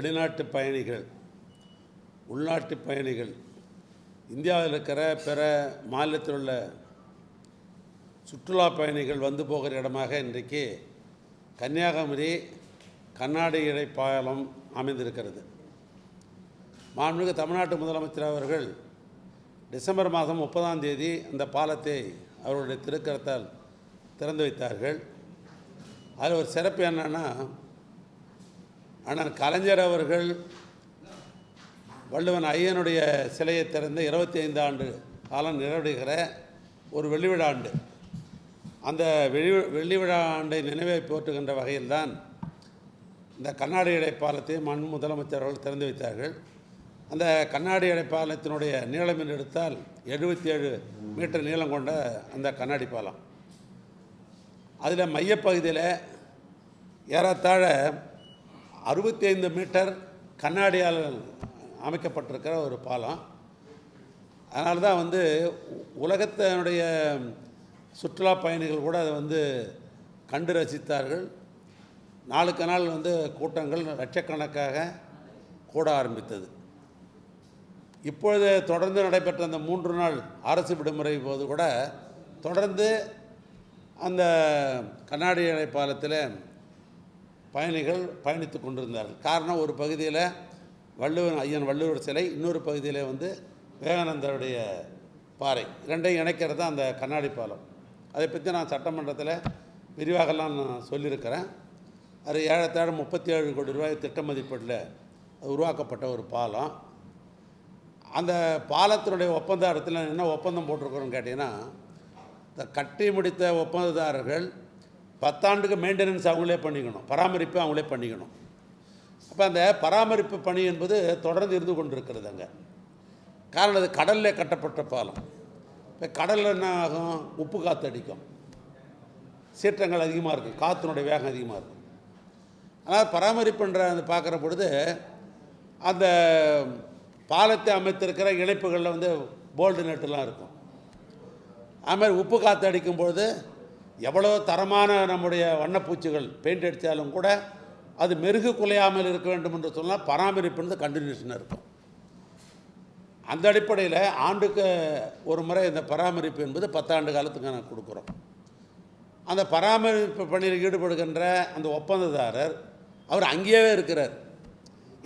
வெளிநாட்டு பயணிகள் உள்நாட்டு பயணிகள் இந்தியாவில் இருக்கிற பிற மாநிலத்தில் உள்ள சுற்றுலா பயணிகள் வந்து போகிற இடமாக இன்றைக்கு கன்னியாகுமரி கண்ணாடி இடை பாலம் அமைந்திருக்கிறது. மாண்புமிகு தமிழ்நாட்டு முதலமைச்சர் அவர்கள் டிசம்பர் மாதம் முப்பதாம் தேதி அந்த பாலத்தை அவருடைய திருக்கரத்தால் திறந்து வைத்தார்கள். அதில் ஒரு சிறப்பு என்னன்னா அண்ணன் கலைஞர் அவர்கள் வள்ளுவன் ஐயனுடைய சிலையை திறந்து இருபத்தி ஐந்து ஆண்டு காலம் நிறைவடைகிற ஒரு வெள்ளி விழா ஆண்டு. அந்த வெள்ளி வெள்ளி விழா ஆண்டை நினைவை போற்றுகின்ற வகையில்தான் இந்த கண்ணாடி இடை பாலத்தை மண் முதலமைச்சர் அவர்கள் திறந்து வைத்தார்கள். அந்த கண்ணாடி இடை பாலத்தினுடைய நீளம் என்று எடுத்தால் எழுபத்தி ஏழு மீட்டர் நீளம் கொண்ட அந்த கண்ணாடி பாலம். அதில் மையப்பகுதியில் ஏறத்தாழ அறுபத்தி ஐந்து மீட்டர் கண்ணாடியால் அமைக்கப்பட்டிருக்கிற ஒரு பாலம். அதனால தான் வந்து உலகத்தினுடைய சுற்றுலா பயணிகள் கூட அதை வந்து கண்டு ரசித்தார்கள். நாளுக்கு நாள் வந்து கூட்டங்கள் லட்சக்கணக்காக கூட ஆரம்பித்தது. இப்பொழுது தொடர்ந்து நடைபெற்ற அந்த மூன்று நாள் அரசு விடுமுறை போது கூட தொடர்ந்து அந்த கண்ணாடி பாலத்தில் பயணிகள் பயணித்து கொண்டிருந்தார்கள். காரணம் ஒரு பகுதியில் வள்ளுவர் ஐயன் வள்ளுவர் சிலை இன்னொரு பகுதியில் வந்து விவேகானந்தருடைய பாறை. ரெண்டையும் இணைக்கிறது தான் அந்த கண்ணாடி பாலம். அதை பற்றி நான் சட்டமன்றத்தில் விரிவாகலாம் நான் சொல்லியிருக்கிறேன். அது ஏழத்தாழ முப்பத்தி ஏழு கோடி ரூபாய் திட்ட மதிப்பீட்டில் அது உருவாக்கப்பட்ட ஒரு பாலம். அந்த பாலத்தினுடைய ஒப்பந்தாரத்தில் என்ன ஒப்பந்தம் போட்டிருக்கிறோன்னு கேட்டிங்கன்னா இந்த கட்டி முடித்த ஒப்பந்ததாரர்கள் பத்தாண்டுக்கு மெயின்டெனன்ஸ் அவங்களே பண்ணிக்கணும். பராமரிப்பு அவங்களே பண்ணிக்கணும். அப்போ அந்த பராமரிப்பு பணி என்பது தொடர்ந்து இருந்து கொண்டிருக்கிறது அங்கே. காரணம் அது கடலில் கட்டப்பட்ட பாலம். இப்போ கடலில் என்ன ஆகும்? உப்பு காற்று அடிக்கும். சீற்றங்கள் அதிகமாக இருக்கும். காற்றினுடைய வேகம் அதிகமாக இருக்கும். ஆனால் பராமரிப்புன்ற அந்த பார்க்குற பொழுது அந்த பாலத்தை அமைத்திருக்கிற இணைப்புகளில் வந்து போல்டு நெட்டுலாம் இருக்கும். அது மாதிரி உப்பு காற்று அடிக்கும் பொழுது எவ்வளோ தரமான நம்முடைய வண்ணப்பூச்சிகள் பெயிண்ட் அடித்தாலும் கூட அது மெருகு குலையாமல் இருக்க வேண்டும் என்று சொன்னால் பராமரிப்புன்றது கண்டினியூஷனாக இருக்கும் அந்த அடிப்படையில் ஆண்டுக்கு ஒரு முறை இந்த பராமரிப்பு என்பது பத்தாண்டு காலத்துக்கு நான் கொடுக்குறோம். அந்த பராமரிப்பு பணியில் ஈடுபடுகின்ற அந்த ஒப்பந்ததாரர் அவர் அங்கேயே இருக்கிறார்.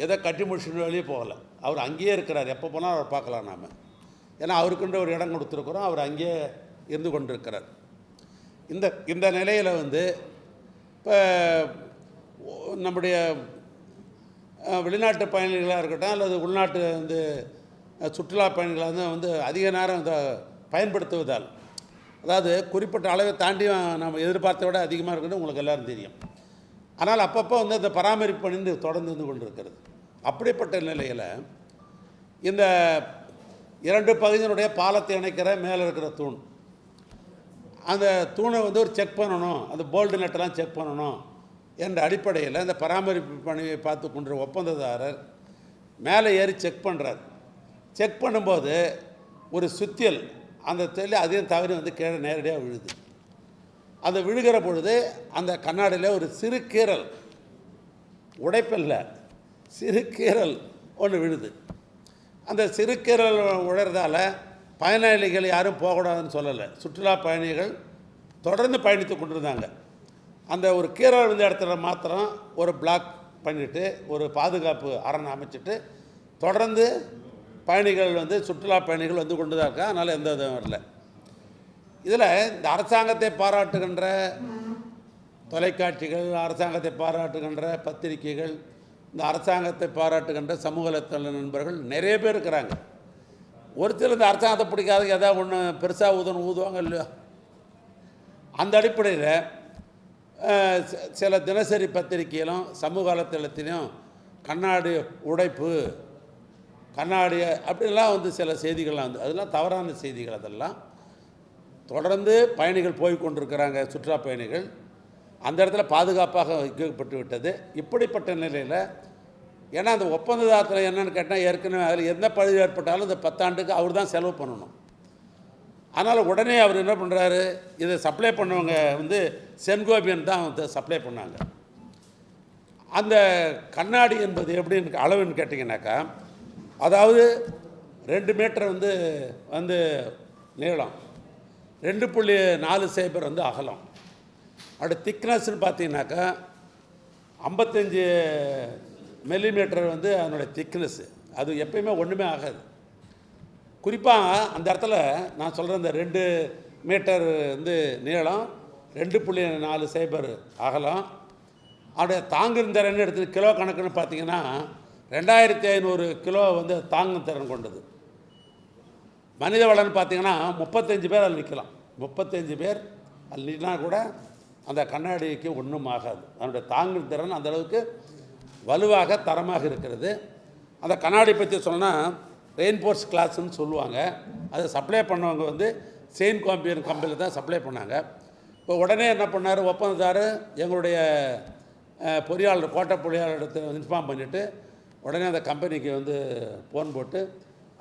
எதை கட்டி முடிச்சுட்டு வெளியே போகலை. அவர் அங்கேயே இருக்கிறார். எப்போ போனாலும் அவர் பார்க்கலாம் நாம். ஏன்னா அவருக்குன்ற ஒரு இடம் கொடுத்துருக்குறோம். அவர் அங்கேயே இருந்து கொண்டிருக்கிறார். இந்த இந்த நிலையில் வந்து இப்போ நம்முடைய வெளிநாட்டு பயணிகளாக இருக்கட்டும் அல்லது உள்நாட்டு வந்து சுற்றுலா பயணிகளாக இருந்தால் வந்து அதிக நேரம் இதை பயன்படுத்துவதால். அதாவது குறிப்பிட்ட அளவை தாண்டி நம்ம எதிர்பார்த்த விட அதிகமாக இருக்குன்னு உங்களுக்கு எல்லாரும் தெரியும். ஆனால் அப்பப்போ வந்து அந்த பராமரிப்பு பணிந்து தொடர்ந்து கொண்டு கொண்டிருக்கிறது. அப்படிப்பட்ட நிலையில் இந்த இரண்டு பகுதியினுடைய பாலத்தை இணைக்கிற மேலே இருக்கிற தூண் அந்த தூணை வந்து ஒரு செக் பண்ணணும். அந்த போல்டு நட்டெல்லாம் செக் பண்ணணும் என்ற அடிப்படையில் அந்த பராமரிப்பு பணியை பார்த்து கொண்ட ஒப்பந்ததாரர் மேலே ஏறி செக் பண்ணுறார் செக் பண்ணும்போது ஒரு சுத்தியல் அந்த தொழில் அதையும் தவறி வந்து கீழே நேரடியாக விழுது. அந்த விழுகிற பொழுது அந்த கண்ணாடியில் ஒரு சிறு கீரல் உடைப்பில்லை சிறு கீரல் ஒன்று விழுது. அந்த சிறு கீரல் உழறதால பயனாளிகள் யாரும் போகக்கூடாதுன்னு சொல்லலை. சுற்றுலா பயணிகள் தொடர்ந்து பயணித்து கொண்டிருந்தாங்க. அந்த ஒரு கீரை விழுந்த இடத்துல மாத்திரம் ஒரு பிளாக் பண்ணிவிட்டு ஒரு பாதுகாப்பு அரண் அமைச்சிட்டு தொடர்ந்து பயணிகள் வந்து சுற்றுலா பயணிகள் வந்து கொண்டு தான் இருக்கா அதனால் எந்த இதுவும் வரல. இதில் இந்த அரசாங்கத்தை பாராட்டுகின்ற தொலைக்காட்சிகள் அரசாங்கத்தை பாராட்டுகின்ற பத்திரிகைகள் இந்த அரசாங்கத்தை பாராட்டுகின்ற சமூக நண்பர்கள் நிறைய பேர் இருக்கிறாங்க. ஒரு இந்த அரசாங்கத்தை பிடிக்காத எதாவது ஒன்று பெருசாக ஊதணும் ஊதுவாங்க இல்லையா? அந்த அடிப்படையில் சில தினசரி பத்திரிகையிலும் சமூக வலைத்தளத்திலும் கண்ணாடி உடைப்பு கண்ணாடி அப்படிலாம் வந்து சில செய்திகள்லாம் வந்து அதெல்லாம் தவறான செய்திகள் அதெல்லாம். தொடர்ந்து பயணிகள் போய் கொண்டிருக்கிறாங்க சுற்றுலா பயணிகள். அந்த இடத்துல பாதுகாப்பாக வைக்கப்பட்டு விட்டது. இப்படிப்பட்ட நிலையில் ஏன்னா அந்த ஒப்பந்ததாரத்தில் என்னென்னு கேட்டால் ஏற்கனவே அதில் எந்த பழுது ஏற்பட்டாலும் இந்த பத்தாண்டுக்கு அவர் தான் செலவு பண்ணணும். அதனால் உடனே அவர் என்ன பண்ணுறாரு இதை சப்ளை பண்ணவங்க வந்து சென்கோபியன் தான் வந்து சப்ளை பண்ணாங்க. அந்த கண்ணாடி என்பது எப்படின்னு அளவுன்னு கேட்டிங்கனாக்கா அதாவது ரெண்டு மீட்டர் வந்து வந்து நீளம். ரெண்டு புள்ளி நாலு சைபர் வந்து அகலம். அப்படி திக்னஸ்ன்னு பார்த்தீங்கன்னாக்கா ஐம்பத்தஞ்சு மில்லிமீட்டர் வந்து அதனுடைய திக்னஸ்ஸு அது எப்பயுமே ஒன்றுமே ஆகாது. குறிப்பாக அந்த இடத்துல நான் சொல்கிற இந்த ரெண்டு மீட்டர் வந்து நீளம் ரெண்டு புள்ளி நாலு சைபர் அகலம். அப்படியே தாங்கும் திறன் எடுத்து கிலோ கணக்குன்னு பார்த்தீங்கன்னா ரெண்டாயிரத்தி ஐநூறு கிலோ வந்து தாங்கும் திறன் கொண்டது. மனித வளம்னு பார்த்தீங்கன்னா முப்பத்தஞ்சு பேர் அதில் நிற்கலாம். முப்பத்தஞ்சு பேர் அதில் நின்னா கூட அந்த கண்ணாடிக்கு ஒன்றும் ஆகாது. அதனுடைய தாங்கும் திறன் அந்தளவுக்கு வலுவாக தரமாக இருக்கிறது. அந்த கண்ணாடி பற்றி சொன்னால் ரெயின்போர்ஸ் கிளாஸ்ன்னு சொல்லுவாங்க. அதை சப்ளை பண்ணவங்க வந்து செயின் காம்பியன் கம்பெனியில் தான் சப்ளை பண்ணாங்க. இப்போ உடனே என்ன பண்ணார்? ஒப்பந்ததார் எங்களுடைய பொறியாளர் கோட்டை பொறியாளர்கிட்ட இன்ஃபார்ம் பண்ணிவிட்டு உடனே அந்த கம்பெனிக்கு வந்து ஃபோன் போட்டு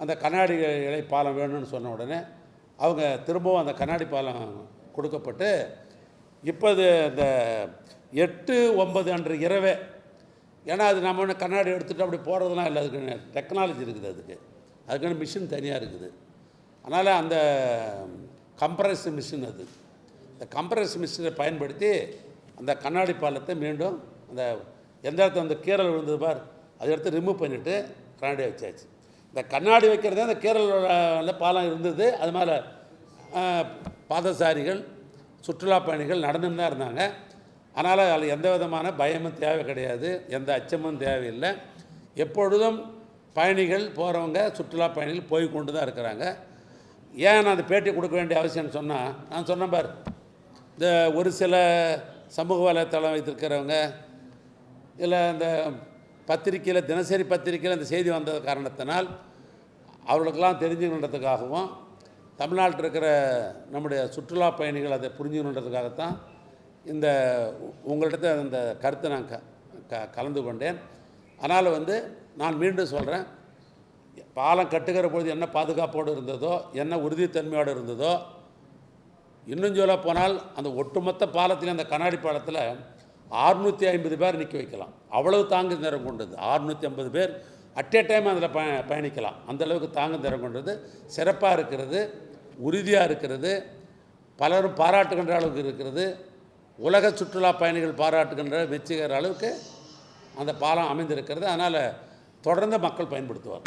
அந்த கண்ணாடி இலை பாலம் வேணும்னு சொன்ன உடனே அவங்க திரும்பவும் அந்த கண்ணாடி பாலம் கொடுக்கப்பட்டு இப்போது இந்த எட்டு ஒன்பது அன்று இரவே ஏன்னா அது நம்ம ஒன்று கண்ணாடி எடுத்துகிட்டு அப்படி போகிறதுலாம் இல்லை. அதுக்கு டெக்னாலஜி இருக்குது அதுக்கு. அதுக்கான மிஷின் தனியாக இருக்குது. அதனால் அந்த கம்ப்ரஸ் மிஷின் அது. இந்த கம்ப்ரஸ் மிஷினை பயன்படுத்தி அந்த கண்ணாடி பாலத்தை மீண்டும் அந்த எந்த இடத்துல அந்த கீரல் விழுந்தது பார் அதை எடுத்து ரிமூவ் பண்ணிவிட்டு கண்ணாடி வச்சாச்சு. இந்த கண்ணாடி வைக்கிறதே அந்த கீரல் பாலம் இருந்தது. அது மேலே பாதசாரிகள் சுற்றுலா பயணிகள் நடந்துன்னு தான் இருந்தாங்க. அதனால் அதில் எந்த விதமான பயமும் தேவை கிடையாது எந்த அச்சமும் தேவையில்லை. எப்பொழுதும் பயணிகள் போகிறவங்க சுற்றுலா பயணிகள் போய் கொண்டு தான் இருக்கிறாங்க. ஏன் நான் அந்த பேட்டி கொடுக்க வேண்டிய அவசியம்னு சொன்னால் நான் சொன்னேன் பார் இந்த ஒரு சில சமூக வலைத்தளம் வைத்திருக்கிறவங்க இல்லை அந்த பத்திரிக்கையில் தினசரி பத்திரிக்கையில் அந்த செய்தி வந்த காரணத்தினால் அவர்களுக்கெல்லாம் தெரிஞ்சுக்கணுன்றதுக்காகவும் தமிழ்நாட்டில் இருக்கிற நம்முடைய சுற்றுலா பயணிகள் அதை புரிஞ்சுக்கணுன்றதுக்காகத்தான் இந்த உ- உங்கள்கிட்ட அந்த கருத்தை நான் க க கலந்து கொண்டேன். அதனால் வந்து நான் மீண்டும் சொல்கிறேன் பாலம் கட்டுகிற பொழுது என்ன பாதுகாப்போடு இருந்ததோ என்ன உறுதித்தன்மையோடு இருந்ததோ இன்னும் சொல்ல போனால் அந்த ஒட்டுமொத்த பாலத்தில் அந்த கண்ணாடி பாலத்தில் ஆறுநூற்றி ஐம்பது பேர் நிற்க வைக்கலாம். அவ்வளவு தாங்கு நேரம் கொண்டது. ஆறுநூற்றி ஐம்பது பேர் அட் ஏ டைம் அதில் பய பயணிக்கலாம். அந்தளவுக்கு தாங்கு நேரம் கொண்டது. சிறப்பாக இருக்கிறது. உறுதியாக இருக்கிறது. பலரும் பாராட்டுகின்ற அளவுக்கு இருக்கிறது. உலக சுற்றுலா பயணிகள் பாராட்டுகின்ற மெச்சுகிற அளவுக்கு அந்த பாலம் அமைந்திருக்கிறது. அதனால் தொடர்ந்து மக்கள் பயன்படுத்துவார்